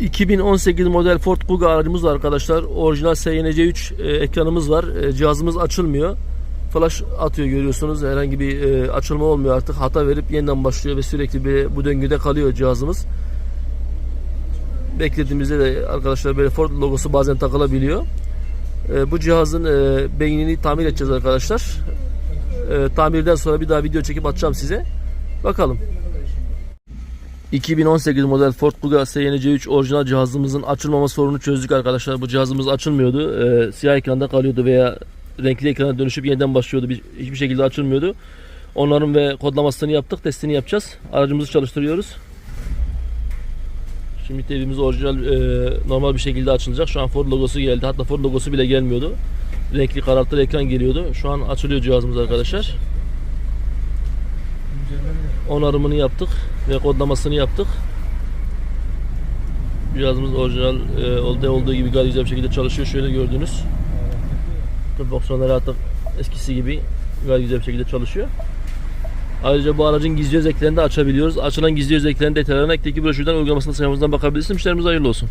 2018 model Ford Kuga aracımız var arkadaşlar. Orijinal SYNC3 e, ekranımız var. E, cihazımız açılmıyor. Flash atıyor görüyorsunuz. Herhangi bir e, açılma olmuyor artık. Hata verip yeniden başlıyor ve sürekli bir, bu döngüde kalıyor cihazımız. Beklediğimizde de arkadaşlar böyle Ford logosu bazen takılabiliyor. E, bu cihazın e, beynini tamir edeceğiz arkadaşlar. Tamirden sonra bir daha video çekip atacağım size. Bakalım. 2018 model Ford Kuga SYNC3 orijinal cihazımızın açılmama sorunu çözdük arkadaşlar. Bu cihazımız açılmıyordu. Ee, siyah ekranda kalıyordu veya renkli ekrana dönüşüp yeniden başlıyordu. Bir- hiçbir şekilde açılmıyordu. Onların ve kodlamasını yaptık. Testini yapacağız. Aracımızı çalıştırıyoruz. Şimdi evimiz orijinal e, normal bir şekilde açılacak. Şu an Ford logosu geldi. Hatta Ford logosu bile gelmiyordu. Renkli karartılı ekran geliyordu. Şu an açılıyor cihazımız arkadaşlar. Onarımını yaptık ve kodlamasını yaptık. Cihazımız orijinal e, olduğu, olduğu gibi gayet güzel bir şekilde çalışıyor. Şöyle gördünüz. Tüm fonksiyonları artık eskisi gibi gayet güzel bir şekilde çalışıyor. Ayrıca bu aracın gizli özelliklerini de açabiliyoruz. Açılan gizli özelliklerin detaylarına ekteki broşürden uygulamasında sayfamızdan bakabilirsiniz. Müşterimize hayırlı olsun.